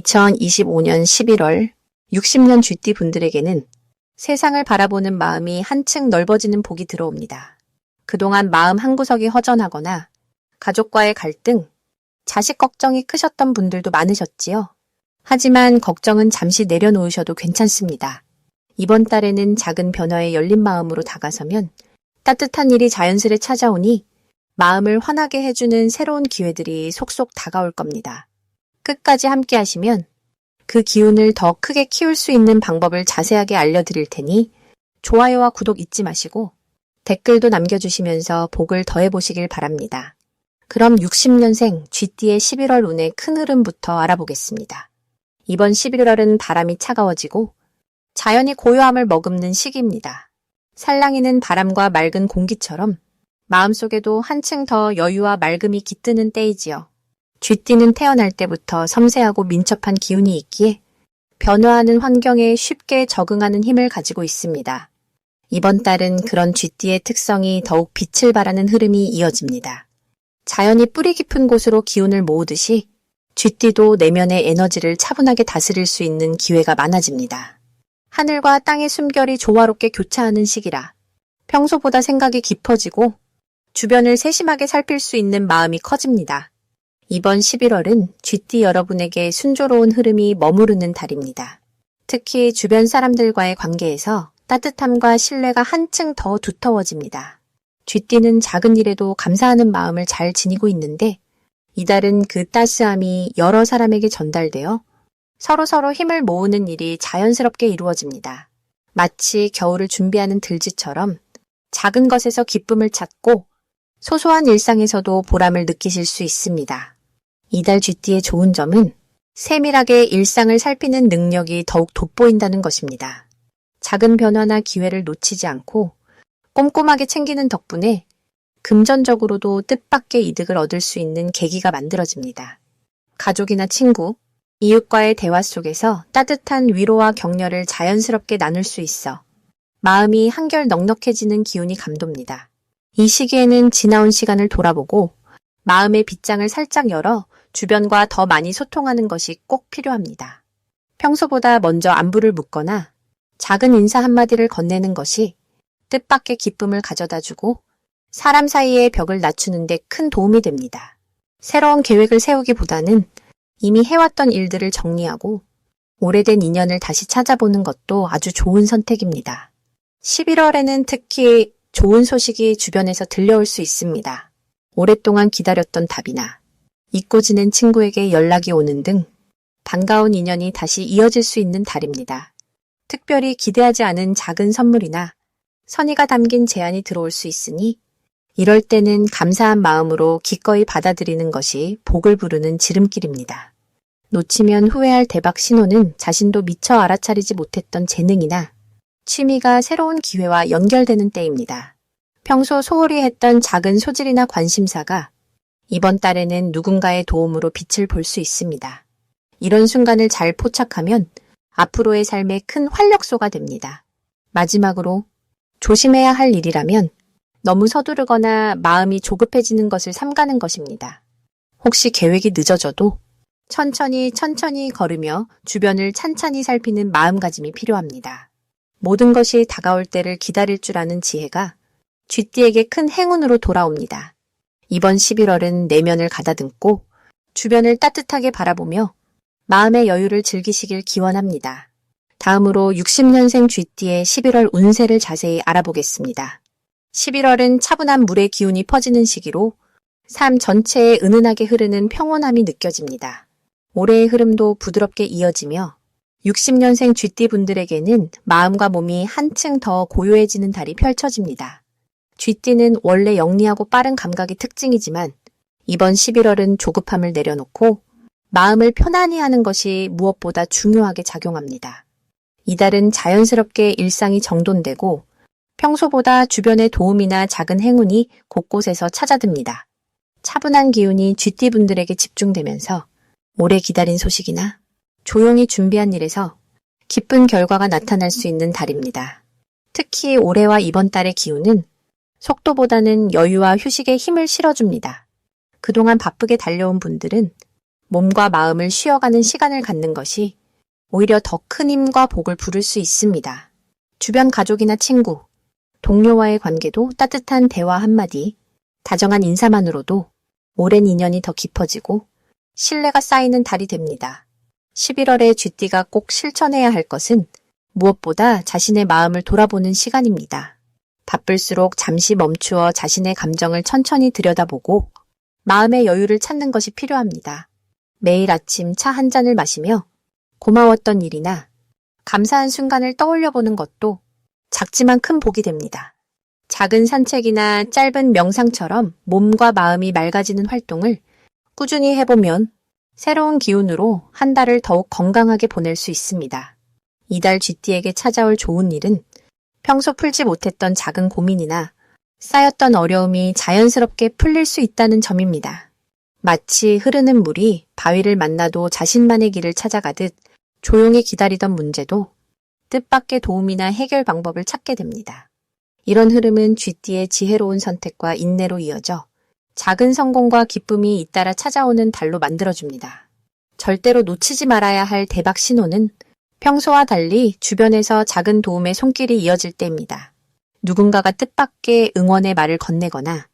2025년 11월 60년 쥐띠 분들에게는 세상을 바라보는 마음이 한층 넓어지는 복이 들어옵니다. 그동안 마음 한구석이 허전하거나 가족과의 갈등, 자식 걱정이 크셨던 분들도 많으셨지요. 하지만 걱정은 잠시 내려놓으셔도 괜찮습니다. 이번 달에는 작은 변화에 열린 마음으로 다가서면 따뜻한 일이 자연스레 찾아오니 마음을 환하게 해주는 새로운 기회들이 속속 다가올 겁니다. 끝까지 함께 하시면 그 기운을 더 크게 키울 수 있는 방법을 자세하게 알려드릴 테니 좋아요와 구독 잊지 마시고 댓글도 남겨주시면서 복을 더해보시길 바랍니다. 그럼 60년생 쥐띠의 11월 운의 큰 흐름부터 알아보겠습니다. 이번 11월은 바람이 차가워지고 자연이 고요함을 머금는 시기입니다. 살랑이는 바람과 맑은 공기처럼 마음속에도 한층 더 여유와 맑음이 깃드는 때이지요. 쥐띠는 태어날 때부터 섬세하고 민첩한 기운이 있기에 변화하는 환경에 쉽게 적응하는 힘을 가지고 있습니다. 이번 달은 그런 쥐띠의 특성이 더욱 빛을 발하는 흐름이 이어집니다. 자연이 뿌리 깊은 곳으로 기운을 모으듯이 쥐띠도 내면의 에너지를 차분하게 다스릴 수 있는 기회가 많아집니다. 하늘과 땅의 숨결이 조화롭게 교차하는 시기라 평소보다 생각이 깊어지고 주변을 세심하게 살필 수 있는 마음이 커집니다. 이번 11월은 쥐띠 여러분에게 순조로운 흐름이 머무르는 달입니다. 특히 주변 사람들과의 관계에서 따뜻함과 신뢰가 한층 더 두터워집니다. 쥐띠는 작은 일에도 감사하는 마음을 잘 지니고 있는데 이달은 그 따스함이 여러 사람에게 전달되어 서로서로 힘을 모으는 일이 자연스럽게 이루어집니다. 마치 겨울을 준비하는 들쥐처럼 작은 것에서 기쁨을 찾고 소소한 일상에서도 보람을 느끼실 수 있습니다. 이달 쥐띠의 좋은 점은 세밀하게 일상을 살피는 능력이 더욱 돋보인다는 것입니다. 작은 변화나 기회를 놓치지 않고 꼼꼼하게 챙기는 덕분에 금전적으로도 뜻밖의 이득을 얻을 수 있는 계기가 만들어집니다. 가족이나 친구, 이웃과의 대화 속에서 따뜻한 위로와 격려를 자연스럽게 나눌 수 있어 마음이 한결 넉넉해지는 기운이 감돕니다. 이 시기에는 지나온 시간을 돌아보고 마음의 빗장을 살짝 열어 주변과 더 많이 소통하는 것이 꼭 필요합니다. 평소보다 먼저 안부를 묻거나 작은 인사 한마디를 건네는 것이 뜻밖의 기쁨을 가져다 주고 사람 사이의 벽을 낮추는 데 큰 도움이 됩니다. 새로운 계획을 세우기보다는 이미 해왔던 일들을 정리하고 오래된 인연을 다시 찾아보는 것도 아주 좋은 선택입니다. 11월에는 특히 좋은 소식이 주변에서 들려올 수 있습니다. 오랫동안 기다렸던 답이나 잊고 지낸 친구에게 연락이 오는 등 반가운 인연이 다시 이어질 수 있는 달입니다. 특별히 기대하지 않은 작은 선물이나 선의가 담긴 제안이 들어올 수 있으니 이럴 때는 감사한 마음으로 기꺼이 받아들이는 것이 복을 부르는 지름길입니다. 놓치면 후회할 대박 신호는 자신도 미처 알아차리지 못했던 재능이나 취미가 새로운 기회와 연결되는 때입니다. 평소 소홀히 했던 작은 소질이나 관심사가 이번 달에는 누군가의 도움으로 빛을 볼 수 있습니다. 이런 순간을 잘 포착하면 앞으로의 삶에 큰 활력소가 됩니다. 마지막으로 조심해야 할 일이라면 너무 서두르거나 마음이 조급해지는 것을 삼가는 것입니다. 혹시 계획이 늦어져도 천천히 천천히 걸으며 주변을 찬찬히 살피는 마음가짐이 필요합니다. 모든 것이 다가올 때를 기다릴 줄 아는 지혜가 쥐띠에게 큰 행운으로 돌아옵니다. 이번 11월은 내면을 가다듬고 주변을 따뜻하게 바라보며 마음의 여유를 즐기시길 기원합니다. 다음으로 60년생 쥐띠의 11월 운세를 자세히 알아보겠습니다. 11월은 차분한 물의 기운이 퍼지는 시기로 삶 전체에 은은하게 흐르는 평온함이 느껴집니다. 올해의 흐름도 부드럽게 이어지며 60년생 쥐띠 분들에게는 마음과 몸이 한층 더 고요해지는 달이 펼쳐집니다. 쥐띠는 원래 영리하고 빠른 감각이 특징이지만 이번 11월은 조급함을 내려놓고 마음을 편안히 하는 것이 무엇보다 중요하게 작용합니다. 이달은 자연스럽게 일상이 정돈되고 평소보다 주변의 도움이나 작은 행운이 곳곳에서 찾아듭니다. 차분한 기운이 쥐띠 분들에게 집중되면서 오래 기다린 소식이나 조용히 준비한 일에서 기쁜 결과가 나타날 수 있는 달입니다. 특히 올해와 이번 달의 기운은 속도보다는 여유와 휴식에 힘을 실어줍니다. 그동안 바쁘게 달려온 분들은 몸과 마음을 쉬어가는 시간을 갖는 것이 오히려 더 큰 힘과 복을 부를 수 있습니다. 주변 가족이나 친구, 동료와의 관계도 따뜻한 대화 한마디, 다정한 인사만으로도 오랜 인연이 더 깊어지고 신뢰가 쌓이는 달이 됩니다. 11월에 쥐띠가 꼭 실천해야 할 것은 무엇보다 자신의 마음을 돌아보는 시간입니다. 바쁠수록 잠시 멈추어 자신의 감정을 천천히 들여다보고 마음의 여유를 찾는 것이 필요합니다. 매일 아침 차 한 잔을 마시며 고마웠던 일이나 감사한 순간을 떠올려 보는 것도 작지만 큰 복이 됩니다. 작은 산책이나 짧은 명상처럼 몸과 마음이 맑아지는 활동을 꾸준히 해보면 새로운 기운으로 한 달을 더욱 건강하게 보낼 수 있습니다. 이달 쥐띠에게 찾아올 좋은 일은 평소 풀지 못했던 작은 고민이나 쌓였던 어려움이 자연스럽게 풀릴 수 있다는 점입니다. 마치 흐르는 물이 바위를 만나도 자신만의 길을 찾아가듯 조용히 기다리던 문제도 뜻밖의 도움이나 해결 방법을 찾게 됩니다. 이런 흐름은 쥐띠의 지혜로운 선택과 인내로 이어져 작은 성공과 기쁨이 잇따라 찾아오는 달로 만들어줍니다. 절대로 놓치지 말아야 할 대박 신호는 평소와 달리 주변에서 작은 도움의 손길이 이어질 때입니다. 누군가가 뜻밖의 응원의 말을 건네거나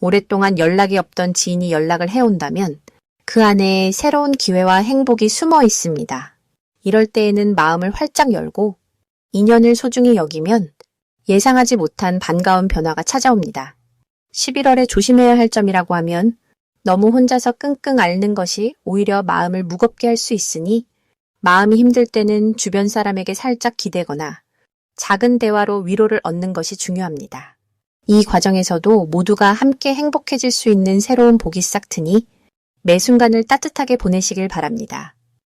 오랫동안 연락이 없던 지인이 연락을 해온다면 그 안에 새로운 기회와 행복이 숨어 있습니다. 이럴 때에는 마음을 활짝 열고 인연을 소중히 여기면 예상하지 못한 반가운 변화가 찾아옵니다. 11월에 조심해야 할 점이라고 하면 너무 혼자서 끙끙 앓는 것이 오히려 마음을 무겁게 할 수 있으니 마음이 힘들 때는 주변 사람에게 살짝 기대거나 작은 대화로 위로를 얻는 것이 중요합니다. 이 과정에서도 모두가 함께 행복해질 수 있는 새로운 복이 싹 트니 매 순간을 따뜻하게 보내시길 바랍니다.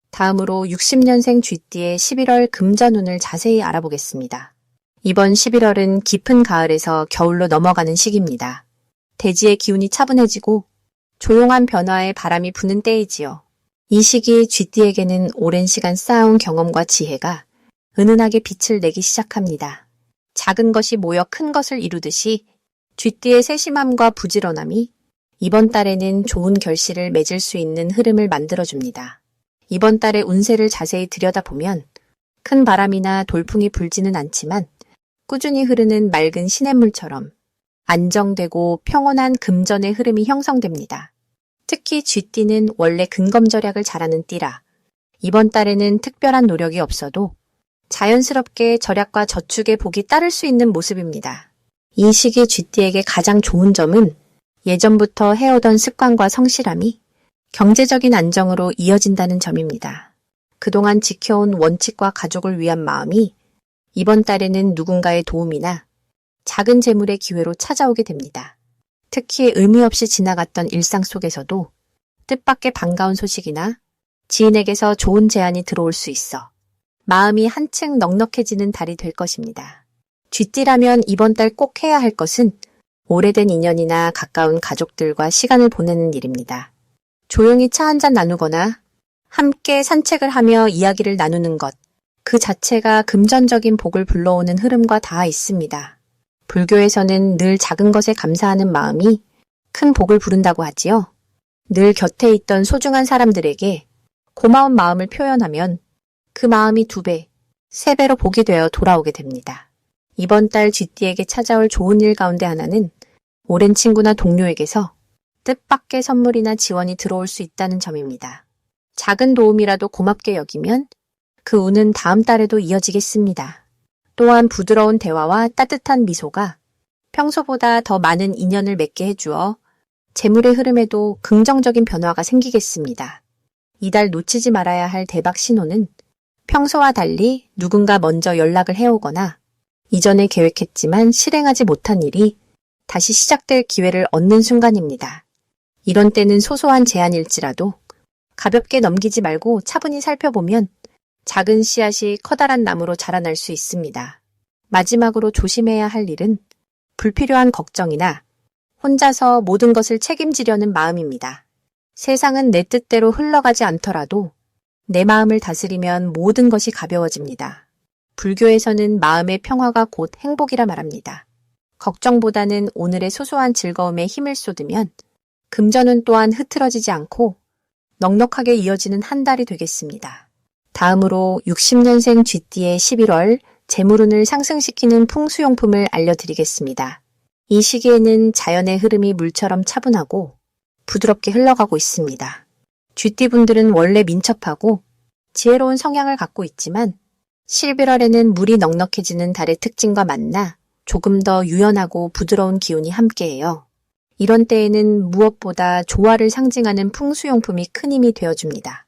다음으로 60년생 쥐띠의 11월 금전운을 자세히 알아보겠습니다. 이번 11월은 깊은 가을에서 겨울로 넘어가는 시기입니다. 대지의 기운이 차분해지고 조용한 변화의 바람이 부는 때이지요. 이 시기 쥐띠에게는 오랜 시간 쌓아온 경험과 지혜가 은은하게 빛을 내기 시작합니다. 작은 것이 모여 큰 것을 이루듯이 쥐띠의 세심함과 부지런함이 이번 달에는 좋은 결실을 맺을 수 있는 흐름을 만들어줍니다. 이번 달의 운세를 자세히 들여다보면 큰 바람이나 돌풍이 불지는 않지만 꾸준히 흐르는 맑은 시냇물처럼 안정되고 평온한 금전의 흐름이 형성됩니다. 특히 쥐띠는 원래 근검 절약을 잘하는 띠라 이번 달에는 특별한 노력이 없어도 자연스럽게 절약과 저축의 복이 따를 수 있는 모습입니다. 이 시기 쥐띠에게 가장 좋은 점은 예전부터 해오던 습관과 성실함이 경제적인 안정으로 이어진다는 점입니다. 그동안 지켜온 원칙과 가족을 위한 마음이 이번 달에는 누군가의 도움이나 작은 재물의 기회로 찾아오게 됩니다. 특히 의미 없이 지나갔던 일상 속에서도 뜻밖의 반가운 소식이나 지인에게서 좋은 제안이 들어올 수 있어 마음이 한층 넉넉해지는 달이 될 것입니다. 쥐띠라면 이번 달 꼭 해야 할 것은 오래된 인연이나 가까운 가족들과 시간을 보내는 일입니다. 조용히 차 한 잔 나누거나 함께 산책을 하며 이야기를 나누는 것, 그 자체가 금전적인 복을 불러오는 흐름과 닿아 있습니다. 불교에서는 늘 작은 것에 감사하는 마음이 큰 복을 부른다고 하지요. 늘 곁에 있던 소중한 사람들에게 고마운 마음을 표현하면 그 마음이 두 배, 세 배로 복이 되어 돌아오게 됩니다. 이번 달 쥐띠에게 찾아올 좋은 일 가운데 하나는 오랜 친구나 동료에게서 뜻밖의 선물이나 지원이 들어올 수 있다는 점입니다. 작은 도움이라도 고맙게 여기면 그 운은 다음 달에도 이어지겠습니다. 또한 부드러운 대화와 따뜻한 미소가 평소보다 더 많은 인연을 맺게 해주어 재물의 흐름에도 긍정적인 변화가 생기겠습니다. 이달 놓치지 말아야 할 대박 신호는 평소와 달리 누군가 먼저 연락을 해오거나 이전에 계획했지만 실행하지 못한 일이 다시 시작될 기회를 얻는 순간입니다. 이런 때는 소소한 제안일지라도 가볍게 넘기지 말고 차분히 살펴보면 작은 씨앗이 커다란 나무로 자라날 수 있습니다. 마지막으로 조심해야 할 일은 불필요한 걱정이나 혼자서 모든 것을 책임지려는 마음입니다. 세상은 내 뜻대로 흘러가지 않더라도 내 마음을 다스리면 모든 것이 가벼워집니다. 불교에서는 마음의 평화가 곧 행복이라 말합니다. 걱정보다는 오늘의 소소한 즐거움에 힘을 쏟으면 금전은 또한 흐트러지지 않고 넉넉하게 이어지는 한 달이 되겠습니다. 다음으로 60년생 쥐띠의 11월 재물운을 상승시키는 풍수용품을 알려드리겠습니다. 이 시기에는 자연의 흐름이 물처럼 차분하고 부드럽게 흘러가고 있습니다. 쥐띠분들은 원래 민첩하고 지혜로운 성향을 갖고 있지만 11월에는 물이 넉넉해지는 달의 특징과 만나 조금 더 유연하고 부드러운 기운이 함께해요. 이런 때에는 무엇보다 조화를 상징하는 풍수용품이 큰 힘이 되어줍니다.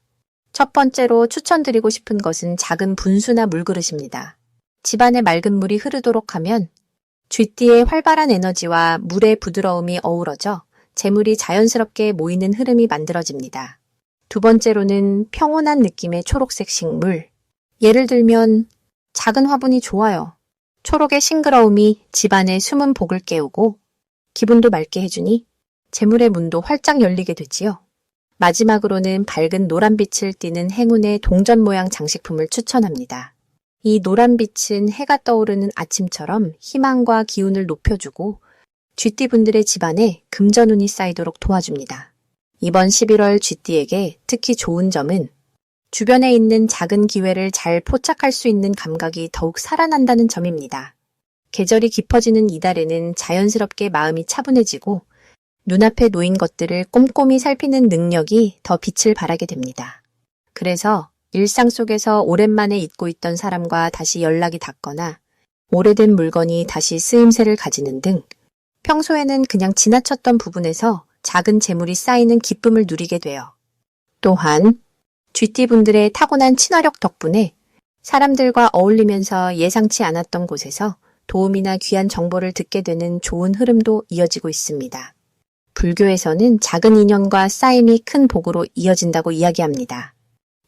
첫 번째로 추천드리고 싶은 것은 작은 분수나 물그릇입니다. 집안에 맑은 물이 흐르도록 하면 쥐띠의 활발한 에너지와 물의 부드러움이 어우러져 재물이 자연스럽게 모이는 흐름이 만들어집니다. 두 번째로는 평온한 느낌의 초록색 식물. 예를 들면 작은 화분이 좋아요. 초록의 싱그러움이 집안의 숨은 복을 깨우고 기분도 맑게 해주니 재물의 문도 활짝 열리게 되지요. 마지막으로는 밝은 노란빛을 띠는 행운의 동전 모양 장식품을 추천합니다. 이 노란빛은 해가 떠오르는 아침처럼 희망과 기운을 높여주고 쥐띠분들의 집안에 금전운이 쌓이도록 도와줍니다. 이번 11월 쥐띠에게 특히 좋은 점은 주변에 있는 작은 기회를 잘 포착할 수 있는 감각이 더욱 살아난다는 점입니다. 계절이 깊어지는 이달에는 자연스럽게 마음이 차분해지고 눈앞에 놓인 것들을 꼼꼼히 살피는 능력이 더 빛을 발하게 됩니다. 그래서 일상 속에서 오랜만에 잊고 있던 사람과 다시 연락이 닿거나 오래된 물건이 다시 쓰임새를 가지는 등 평소에는 그냥 지나쳤던 부분에서 작은 재물이 쌓이는 기쁨을 누리게 돼요. 또한 쥐띠분들의 타고난 친화력 덕분에 사람들과 어울리면서 예상치 않았던 곳에서 도움이나 귀한 정보를 듣게 되는 좋은 흐름도 이어지고 있습니다. 불교에서는 작은 인연과 쌓임이 큰 복으로 이어진다고 이야기합니다.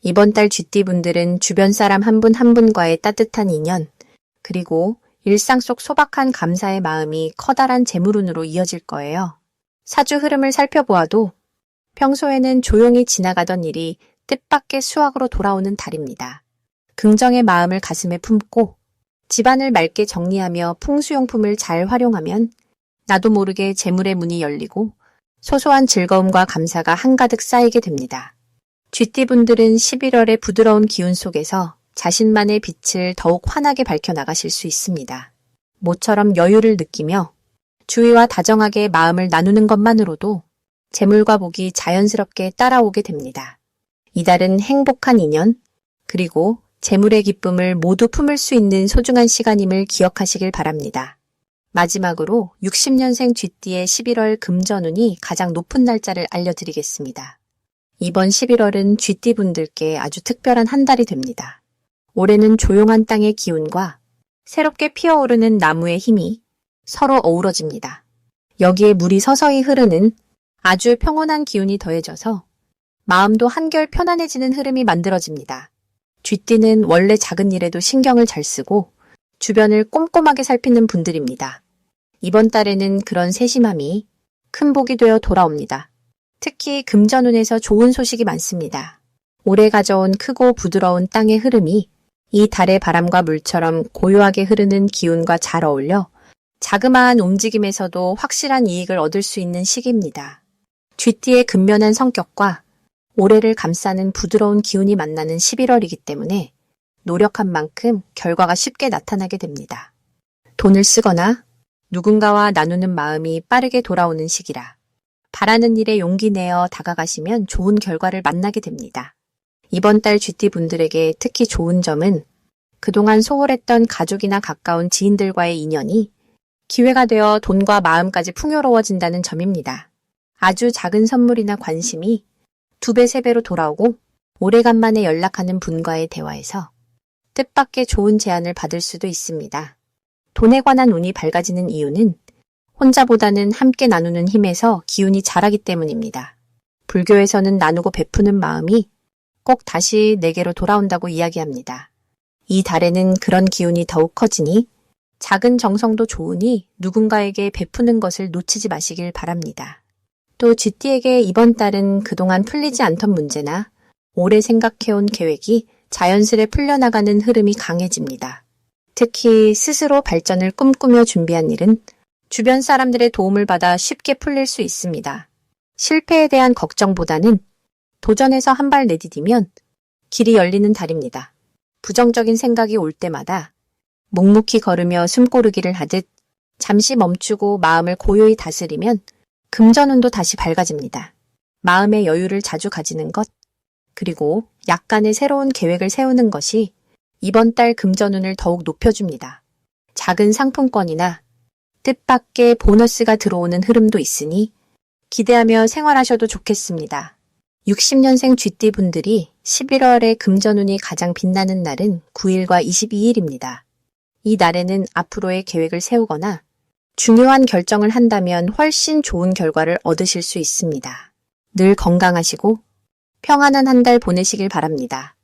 이번 달 쥐띠분들은 주변 사람 한분한 분과의 따뜻한 인연, 그리고 일상 속 소박한 감사의 마음이 커다란 재물운으로 이어질 거예요. 사주 흐름을 살펴보아도 평소에는 조용히 지나가던 일이 뜻밖의 수확으로 돌아오는 달입니다. 긍정의 마음을 가슴에 품고 집안을 맑게 정리하며 풍수용품을 잘 활용하면 나도 모르게 재물의 문이 열리고 소소한 즐거움과 감사가 한가득 쌓이게 됩니다. 쥐띠분들은 11월의 부드러운 기운 속에서 자신만의 빛을 더욱 환하게 밝혀나가실 수 있습니다. 모처럼 여유를 느끼며 주위와 다정하게 마음을 나누는 것만으로도 재물과 복이 자연스럽게 따라오게 됩니다. 이달은 행복한 인연, 그리고 재물의 기쁨을 모두 품을 수 있는 소중한 시간임을 기억하시길 바랍니다. 마지막으로 60년생 쥐띠의 11월 금전운이 가장 높은 날짜를 알려드리겠습니다. 이번 11월은 쥐띠 분들께 아주 특별한 한 달이 됩니다. 올해는 조용한 땅의 기운과 새롭게 피어오르는 나무의 힘이 서로 어우러집니다. 여기에 물이 서서히 흐르는 아주 평온한 기운이 더해져서 마음도 한결 편안해지는 흐름이 만들어집니다. 쥐띠는 원래 작은 일에도 신경을 잘 쓰고 주변을 꼼꼼하게 살피는 분들입니다. 이번 달에는 그런 세심함이 큰 복이 되어 돌아옵니다. 특히 금전운에서 좋은 소식이 많습니다. 올해 가져온 크고 부드러운 땅의 흐름이 이 달의 바람과 물처럼 고요하게 흐르는 기운과 잘 어울려 자그마한 움직임에서도 확실한 이익을 얻을 수 있는 시기입니다. 쥐띠의 근면한 성격과 올해를 감싸는 부드러운 기운이 만나는 11월이기 때문에 노력한 만큼 결과가 쉽게 나타나게 됩니다. 돈을 쓰거나 누군가와 나누는 마음이 빠르게 돌아오는 시기라 바라는 일에 용기 내어 다가가시면 좋은 결과를 만나게 됩니다. 이번 달 쥐띠 분들에게 특히 좋은 점은 그동안 소홀했던 가족이나 가까운 지인들과의 인연이 기회가 되어 돈과 마음까지 풍요로워진다는 점입니다. 아주 작은 선물이나 관심이 두 배, 세 배로 돌아오고 오래간만에 연락하는 분과의 대화에서 뜻밖의 좋은 제안을 받을 수도 있습니다. 돈에 관한 운이 밝아지는 이유는 혼자보다는 함께 나누는 힘에서 기운이 자라기 때문입니다. 불교에서는 나누고 베푸는 마음이 꼭 다시 내게로 돌아온다고 이야기합니다. 이 달에는 그런 기운이 더욱 커지니 작은 정성도 좋으니 누군가에게 베푸는 것을 놓치지 마시길 바랍니다. 또 쥐띠에게 이번 달은 그동안 풀리지 않던 문제나 오래 생각해온 계획이 자연스레 풀려나가는 흐름이 강해집니다. 특히 스스로 발전을 꿈꾸며 준비한 일은 주변 사람들의 도움을 받아 쉽게 풀릴 수 있습니다. 실패에 대한 걱정보다는 도전해서 한 발 내디디면 길이 열리는 달입니다. 부정적인 생각이 올 때마다 묵묵히 걸으며 숨고르기를 하듯 잠시 멈추고 마음을 고요히 다스리면 금전운도 다시 밝아집니다. 마음의 여유를 자주 가지는 것, 그리고 약간의 새로운 계획을 세우는 것이 이번 달 금전운을 더욱 높여줍니다. 작은 상품권이나 뜻밖의 보너스가 들어오는 흐름도 있으니 기대하며 생활하셔도 좋겠습니다. 60년생 쥐띠 분들이 11월에 금전운이 가장 빛나는 날은 9일과 22일입니다. 이 날에는 앞으로의 계획을 세우거나 중요한 결정을 한다면 훨씬 좋은 결과를 얻으실 수 있습니다. 늘 건강하시고 평안한 한 달 보내시길 바랍니다.